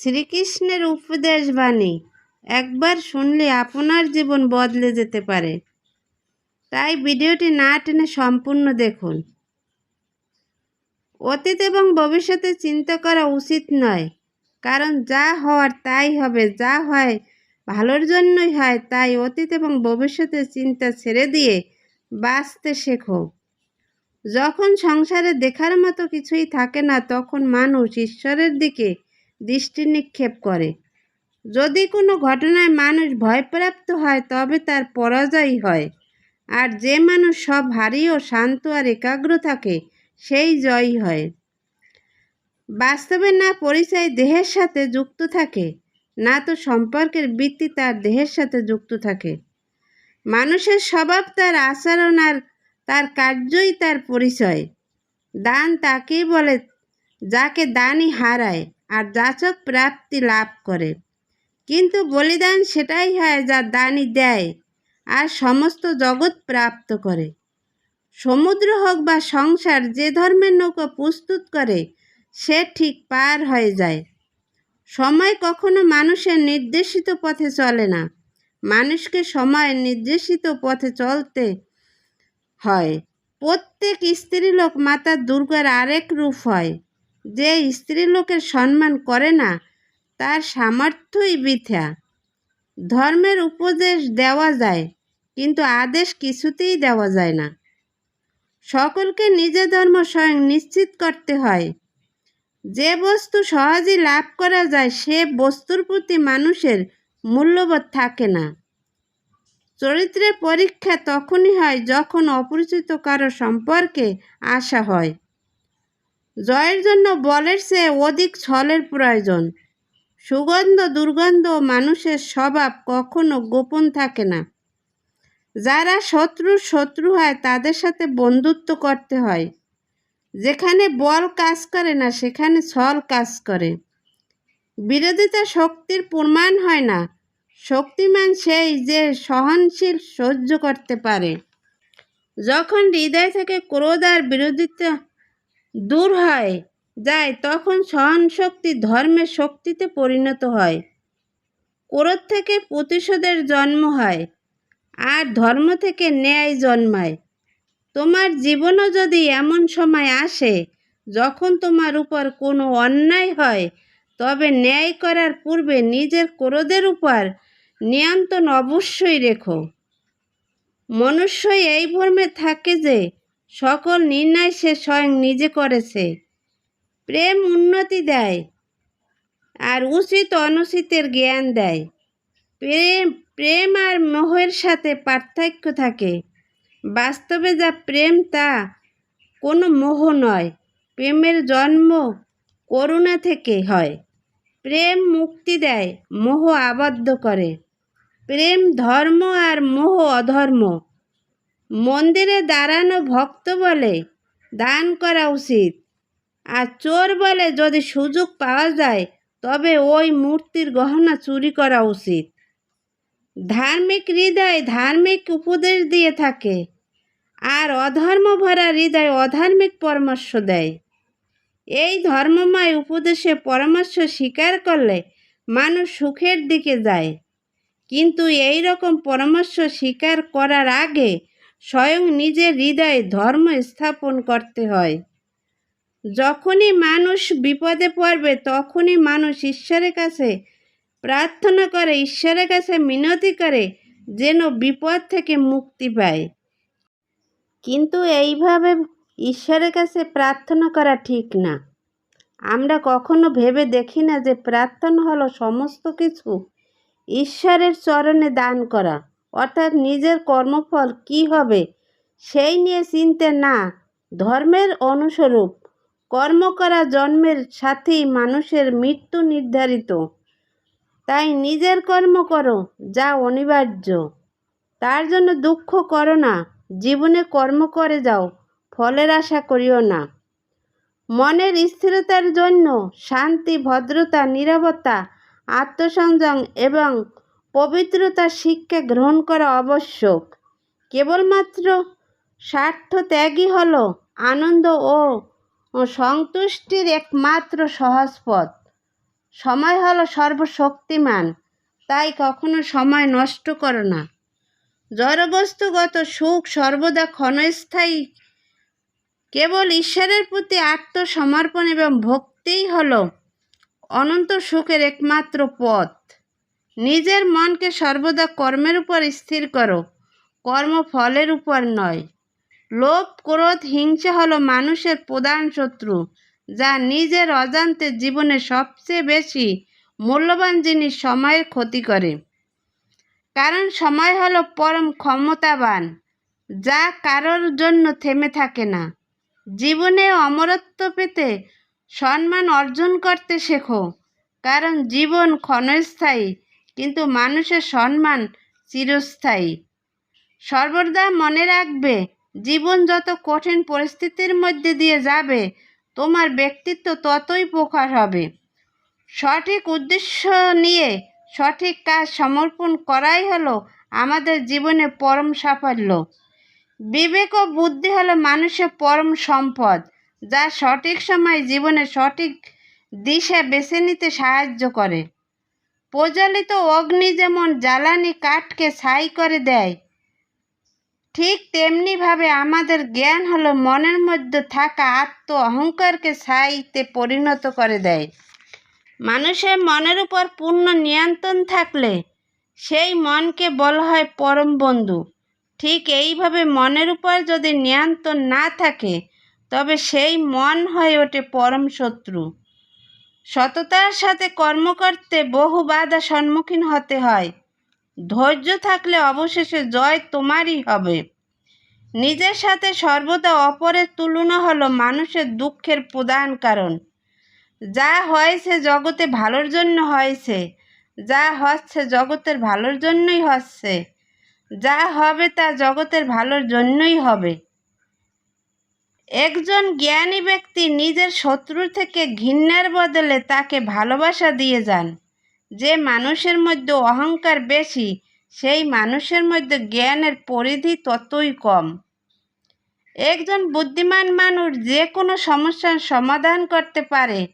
শ্রীকৃষ্ণের উপদেশ বাণী, একবার শুনলে আপনার জীবন বদলে যেতে পারে। তাই ভিডিওটি না টেনে সম্পূর্ণ দেখুন। অতীত এবং ভবিষ্যতে চিন্তা করা উচিত নয়, কারণ যা হওয়ার তাই হবে, যা হয় ভালোর জন্যই হয়, তাই অতীত এবং ভবিষ্যতের চিন্তা ছেড়ে দিয়ে বাঁচতে শেখো। যখন সংসারে দেখার মতো কিছুই থাকে না, তখন মানুষ ঈশ্বরের দিকে দৃষ্টি নিক্ষেপ করে। যদি কোনো ঘটনায় মানুষ ভয়প্রাপ্ত হয়, তবে তার পরাজয় হয়। আর যে মানুষ সব হারিয়েও শান্ত আর একাগ্র থাকে, সেই জয়ী হয়। বাস্তবে না পরিচয় দেহের সাথে যুক্ত থাকে, না তো সম্পর্কের বৃত্তি তার দেহের সাথে যুক্ত থাকে। মানুষের স্বভাব তার আচরণ আর তার কার্যই তার পরিচয়। দান তাকেই বলে, যাকে দানই হারায়। আর যাচক প্রাপ্তি লাভ করে। কিন্তু বলিদান সেটাই হয় যা দানি দেয় আর সমস্ত জগৎ প্রাপ্ত করে। সমুদ্র হোক বা সংসার, যে ধর্মের নৌকা প্রস্তুত করে, সে ঠিক পার হয়ে যায়। সময় কখনো মানুষের নির্দেশিত পথে চলে না। মানুষকে সময় নির্দেশিত পথে চলতে হয়। প্রত্যেক স্ত্রীলোক মাতা দুর্গার আরেক রূপ হয়। যে স্ত্রীলোকের সম্মান করে না, তার সামর্থ্যই বৃথা ধর্মের উপদেশ দেওয়া যায়, কিন্তু আদেশ কিছুতেই দেওয়া যায় না। সকলকে নিজের ধর্ম স্বয়ং নিশ্চিত করতে হয়। যে বস্তু সহজেই লাভ করা যায়, সে বস্তুর প্রতি মানুষের মূল্যবোধ থাকে না। চরিত্রের পরীক্ষা তখনই হয় যখন অপরিচিত কারও সম্পর্কে আসা হয়। জয়ের জন্য বলের চেয়ে অধিক ছলের প্রয়োজন। সুগন্ধ, দুর্গন্ধ মানুষের স্বভাব কখনো গোপন থাকে না। যারা শত্রুর শত্রু হয়, তাদের সাথে বন্ধুত্ব করতে হয়। যেখানে বল কাজ করে না, সেখানে ছল কাজ করে। বিরোধিতা শক্তির প্রমাণ হয় না। শক্তিমান সেই যে সহনশীল সহ্য করতে পারে। যখন হৃদয় থেকে ক্রোধ আর বিরোধিতা দূর হয়, যায় তখন সহন শক্তি ধর্মের শক্তিতে পরিণত হয়। ক্রোধ থেকে প্রতিশোধের জন্ম হয়, আর ধর্ম থেকে ন্যায় জন্মায়। তোমার জীবনও যদি এমন সময় আসে, যখন তোমার উপর কোনো অন্যায় হয়, তবে ন্যায় করার পূর্বে নিজের ক্রোধের উপর নিয়ন্ত্রণ অবশ্যই রেখো। মনুষ্যই এই ভ্রমে থাকে যে সকল নির্ণয় সে স্বয়ং নিজে করেছে। প্রেম উন্নতি দেয় আর উচিত অনুচিতের জ্ঞান দেয়। প্রেম প্রেম আর মোহের সাথে পার্থক্য থাকে। বাস্তবে যা প্রেম, তা কোনো মোহ নয়। প্রেমের জন্ম করুণা থেকে হয়। প্রেম মুক্তি দেয়, মোহ আবদ্ধ করে। প্রেম ধর্ম আর মোহ অধর্ম। মন্দিরে দাঁড়ানো ভক্ত বলে দান করা উচিত। আর চোর বলে যদি সুযোগ পাওয়া যায়, তবে ওই মূর্তির গহনা চুরি করা উচিত। ধার্মিক হৃদয় ধার্মিক উপদেশ দিয়ে থাকে, আর অধর্ম ভরা হৃদয় অধার্মিক পরামর্শ দেয়। এই ধর্মময় উপদেশে পরামর্শ স্বীকার করলে মানুষ সুখের দিকে যায়। কিন্তু এই রকম পরামর্শ স্বীকার করার আগে স্বয়ং নিজের হৃদয়ে ধর্ম স্থাপন করতে হয়। যখনই মানুষ বিপদে পড়বে, তখনই মানুষ ঈশ্বরের কাছে প্রার্থনা করে, ঈশ্বরের কাছে মিনতি করে, যেন বিপদ থেকে মুক্তি পায়। কিন্তু এইভাবে ঈশ্বরের কাছে প্রার্থনা করা ঠিক না। আমরা কখনো ভেবে দেখি না যে প্রার্থনা হলো সমস্ত কিছু ঈশ্বরের চরণে দান করা। অর্থাৎ নিজের কর্মফল কি হবে সেই নিয়ে চিনতে না। ধর্মের অনুস্বরূপ, কর্ম করা জন্মের সাথেই মানুষের মৃত্যু নির্ধারিত। তাই নিজের কর্ম করো, যা অনিবার্য। তার জন্য দুঃখ করো না, জীবনে কর্ম করে যাও, ফলের আশা করিও না। মনের স্থিরতার জন্য শান্তি, ভদ্রতা নিরাপত্তা আত্মসংযম এবং পবিত্রতার শিক্ষা গ্রহণ করা আবশ্যক। কেবলমাত্র স্বার্থ ত্যাগই হল আনন্দ ও সন্তুষ্টির একমাত্র সহজ পথ। সময় হলো সর্বশক্তিমান, তাই কখনো সময় নষ্ট করো না। জড়বস্তুগত সুখ সর্বদা ক্ষণস্থায়ী। কেবল ঈশ্বরের প্রতি আত্মসমর্পণ এবং ভক্তিই হল অনন্ত সুখের একমাত্র পথ। নিজের মনকে সর্বদা কর্মের উপর স্থির করো কর্মফলের উপর নয়। লোভ, ক্রোধ, হিংসা হলো মানুষের প্রধান শত্রু, যা নিজের অজান্তে জীবনে সবচেয়ে বেশি মূল্যবান জিনিস সময়ের ক্ষতি করে। কারণ সময় হলো পরম ক্ষমতাবান, যা কারোর জন্য থেমে থাকে না। জীবনে অমরত্ব পেতে সম্মান অর্জন করতে শেখো, কারণ জীবন ক্ষণস্থায়ী কিন্তু মানুষের সম্মান চিরস্থায়ী। সর্বদা মনে রাখবে, জীবন যত কঠিন পরিস্থিতির মধ্যে দিয়ে যাবে, তোমার ব্যক্তিত্ব ততই প্রকার হবে। সঠিক উদ্দেশ্য নিয়ে সঠিক কাজ সমর্পণ করাই হলো আমাদের জীবনে পরম সাফল্য। বিবেক ও বুদ্ধি হলো মানুষের পরম সম্পদ, যা সঠিক সময় জীবনে সঠিক দিশা বেছে নিতে সাহায্য করে। প্রজ্বলিত অগ্নি যেমন জ্বালানি কাঠকে ছাই করে দেয়, ঠিক তেমনিভাবে আমাদের জ্ঞান হলো মনের মধ্যে থাকা আত্ম অহংকারকে ছাইতে পরিণত করে দেয়। মানুষের মনের উপর পূর্ণ নিয়ন্ত্রণ থাকলে সেই মনকে বলা হয় পরম বন্ধু। ঠিক এইভাবে মনের উপর যদি নিয়ন্ত্রণ না থাকে, তবে সেই মন হয়ে ওঠে পরম শত্রু। সততার সাথে কর্ম করতে বহু বাধা সম্মুখীন হতে হয়। ধৈর্য থাকলে অবশেষে জয় তোমারই হবে। নিজের সাথে সর্বদা অপরের তুলনা হলো মানুষের দুঃখের প্রধান কারণ। যা হয়েছে জগতে ভালোর জন্য হয়েছে, যা হচ্ছে জগতের ভালোর জন্যই হচ্ছে, যা হবে তা জগতের ভালোর জন্যই হবে। একজন জ্ঞানী ব্যক্তি নিজের শত্রু থেকে ঘৃণার বদলে তাকে ভালোবাসা দিয়ে যান। যে মানুষের মধ্যে অহংকার বেশি, সেই মানুষের মধ্যে জ্ঞানের পরিধি ততই কম। একজন বুদ্ধিমান মানুষ যে কোনো সমস্যার সমাধান করতে পারে,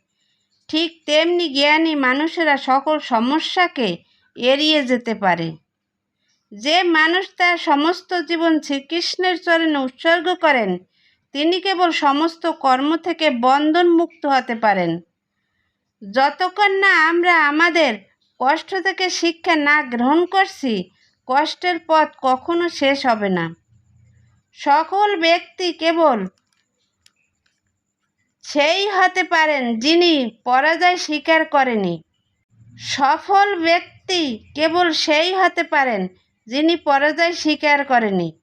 ঠিক তেমনি জ্ঞানী মানুষেরা সকল সমস্যাকে এড়িয়ে যেতে পারে। যে মানুষ তার সমস্ত জীবন শ্রীকৃষ্ণের চরণে উৎসর্গ করেন তিনি কেবল সমস্ত কর্ম থেকে বন্ধন মুক্ত হতে পারেন। যতক্ষণ না আমরা আমাদের কষ্ট থেকে শিক্ষা না গ্রহণ করছি, কষ্টের পথ কখনো শেষ হবে না। সকল ব্যক্তি কেবল সেই হতে পারেন যিনি পরাজয় স্বীকার করেনি। সফল ব্যক্তি কেবল সেই হতে পারেন যিনি পরাজয় স্বীকার করেনি।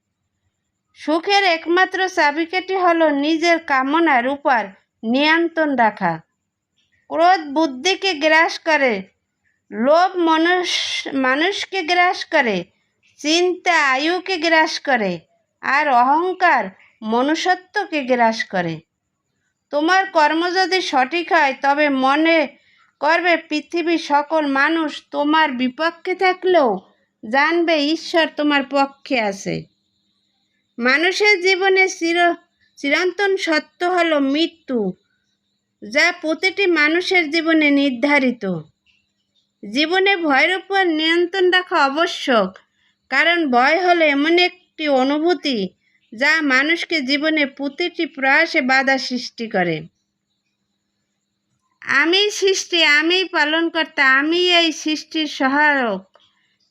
সুখের একমাত্র চাবিকাঠি হল নিজের কামনার উপর নিয়ন্ত্রণ রাখা। ক্রোধ বুদ্ধিকে গ্রাস করে, লোভ মানুষ মানুষকে গ্রাস করে, চিন্তা আয়ুকে গ্রাস করে, আর অহংকার মনুষ্যত্বকে গ্রাস করে। তোমার কর্ম যদি সঠিক হয়, তবে মনে করবে পৃথিবীর সকল মানুষ তোমার বিপক্ষে থাকলেও জানবে ঈশ্বর তোমার পক্ষে আছে। মানুষের জীবনে চির, চিরন্তন সত্য হল মৃত্যু, যা প্রতিটি মানুষের জীবনে নির্ধারিত। জীবনে ভয়ের উপর নিয়ন্ত্রণ রাখা আবশ্যক, কারণ ভয় হলো এমন একটি অনুভূতি যা মানুষকে জীবনে প্রতিটি প্রয়াসে বাধা সৃষ্টি করে। আমি সৃষ্টি, আমি পালনকর্তা, আমি এই সৃষ্টির সহায়ক।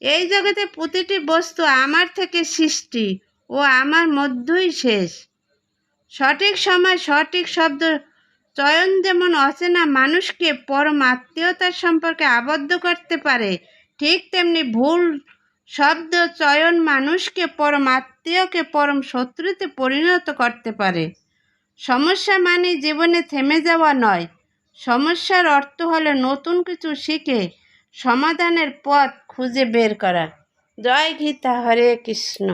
এই জগতে প্রতিটি বস্তু আমার থেকে সৃষ্টি। ও আমার মধ্যই শেষ। সঠিক সময় সঠিক শব্দ, চয়ন যেমন অচেনা মানুষকে পরম আত্মীয়তার সম্পর্কে আবদ্ধ করতে পারে, ঠিক তেমনি ভুল শব্দ, চয়ন মানুষকে পরম আত্মীয়কে পরম শত্রুতে পরিণত করতে পারে। সমস্যা মানে জীবনে থেমে যাওয়া নয়। সমস্যার অর্থ হলো নতুন কিছু শিখে সমাধানের পথ খুঁজে বের করা। জয় গীতা, হরে কৃষ্ণ।